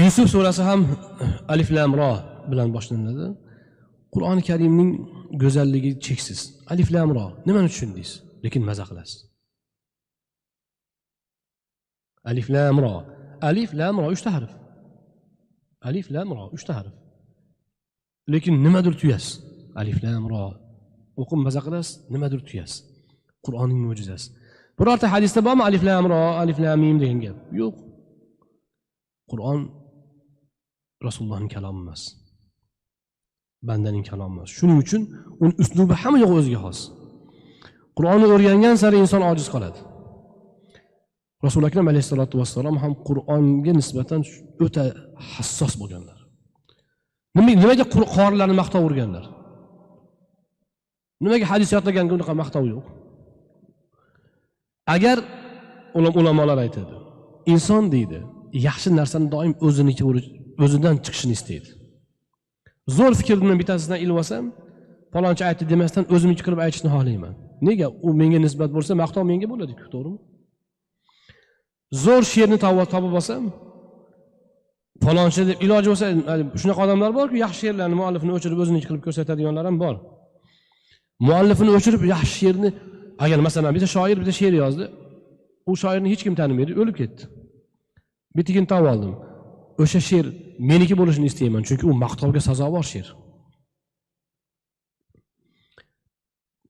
yusuf surasi ham alif lam ro bilan boshlanadi. Qur'oni karimning go'zalligi cheksiz. Alif lam ro nimani tushundingiz lekin maza qilasiz. Alif lam ro alif lam ro uchta harf. Alif lam ro uchta harf. Lekin nimadir tuyasiz. Alif lam ro o'qib maza qilasiz nimadir tuyasiz. Qur'onning mo'jizasi. Birorta hadisda bormi? Alif lam ro alif lam mim degan gap? Yo'q. Qur'on rasulullohning kalomi emas. Bandaning kalomi emas. Shuning uchun uni uslubi hamma yo'q o'ziga xos. Qur'onni o'rgangan sari inson ojiz qoladi. Rasuli akram alayhissalotu vassalom ham qur'onga nisbatan o'ta hassos bo'lganlar. Nimaga qorilarni maqtov urganlar? Nimaga hadis yodlaganga unaqa maqtov yo'q? Agar ulamolar aytadi inson deydi yaxshi narsani doim o'ziniki o'zidan chiqishini istaydi zo'r fikrni bittasidan ilib olsam palonchi aytdi demasdan o'zimniki qilib aytishni xohlayman nega u menga nisbat bo'lsa maqtov menga bo'ladiku to'g'rimi? Zo'r she'rni topib olsam falonchi deb iloji bo'lsa shunaqa odamlar borku yaxshi she'rlarni muallifini o'chirib o'ziniki qilib ko'rsatadiganlar ham bor. Muallifini o'chirib yaxshi she'rni agar masalan bitta shoir bitta she'r yozdi u shoirni hech kim tanimaydi o'lib ketdi. Bittigini topib oldim o'sha she'r meniki bo'lishini istayman chunki u maqtovga sazovor she'r.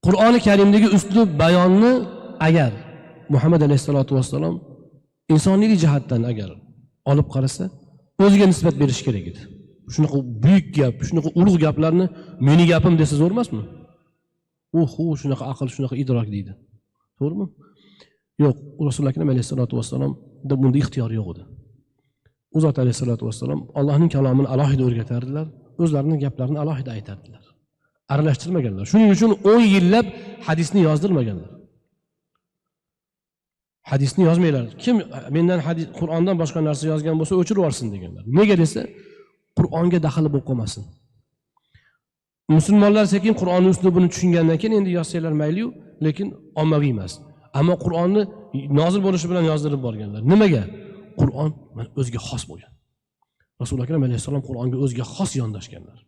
Qur'oni karimdagi uslub bayonni agar muhammad alayhissalotu vassalom insoniylik jihatdan agar olib qarasa o'ziga nisbat berish kerak edi. Shunaqa buyuk gap shunaqa ulug' gaplarni meni gapim desa zo'r emasmi uhu uh, shunaqa aql shunaqa idrok deydi. To'g'rimi? Yo'q rasuli akram alayhissalotu vassalomda bunda ixtiyor yo'q edi. U zot alayhissalotu vassalom allohning kalomini alohida o'rgatardilar o'zlarini gaplarini alohida aytardilar. Aralashtirmaganlar. Shuning uchun o'n yillab hadisni yozdirmaganlar. Hadisni yozmanglar. Kim mendan hadis qur'ondan boshqa narsa yozgan bo'lsa o'chirib yuborsin deganlar. Nega desa qur'onga daxli bo'lib qolmasin. Musulmonlar sekin qur'onni uslubini tushungandan keyin endi yozsanglar mayliyu lekin ommaviy emas. Ammo qur'onni nozil bo'lishi bilan yozdirib borganlar. Nimaga? Qur'on o'ziga xos bo'lgan. Rasuli akram alayhissalom qur'onga o'ziga xos yondashganlar.